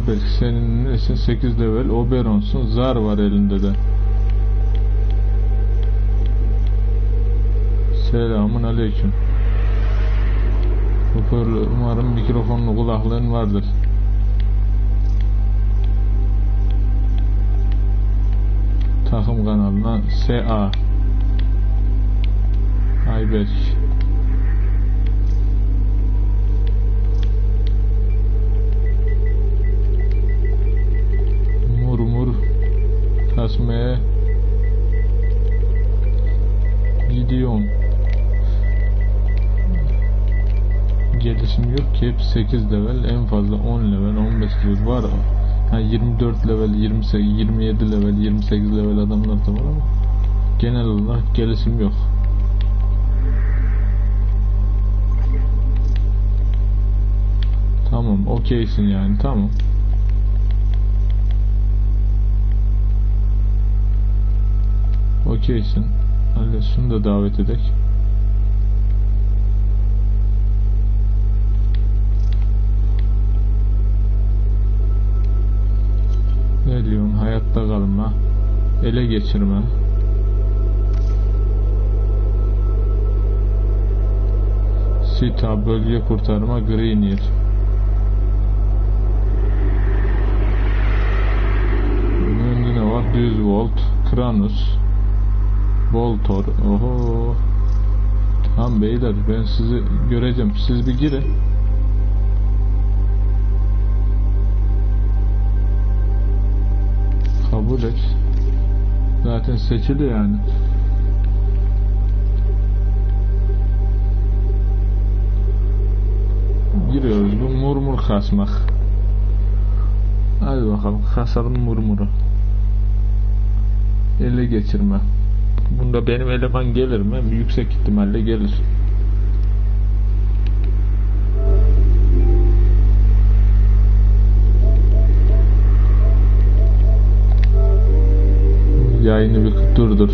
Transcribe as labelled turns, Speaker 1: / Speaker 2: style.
Speaker 1: Ayberk senin nesin 8 level Oberon'sun zar var elinde de. Selamun aleyküm. Umarım mikrofonlu kulaklığın vardır. Takım kanalına SA Ayberk kasmaya gidiyorum. Gelişim yok ki hep 8 level en fazla 10 level 15 level var. Ha 24 level 28 27 level 28 level adamlar da var ama genel olarak gelişim yok. Tamam okeysin yani tamam. Okeysin. Hadi şunu da davet edek. Ne diyorsun? Hayatta kalma. Ele geçirme. Sita bölge kurtarma Greenyer. Önünde ne var? Düz volt, Kranus, Voltor. Oho. Tamam beyler ben sizi göreceğim. Siz bir girin. Kabul et. Zaten seçili yani. Giriyoruz bu murmur kasmak. Hadi bakalım kasalım murmuru. Ele geçirme. Bunda benim eleman gelir mi? Yüksek ihtimalle gelir. Yayını bir durdur.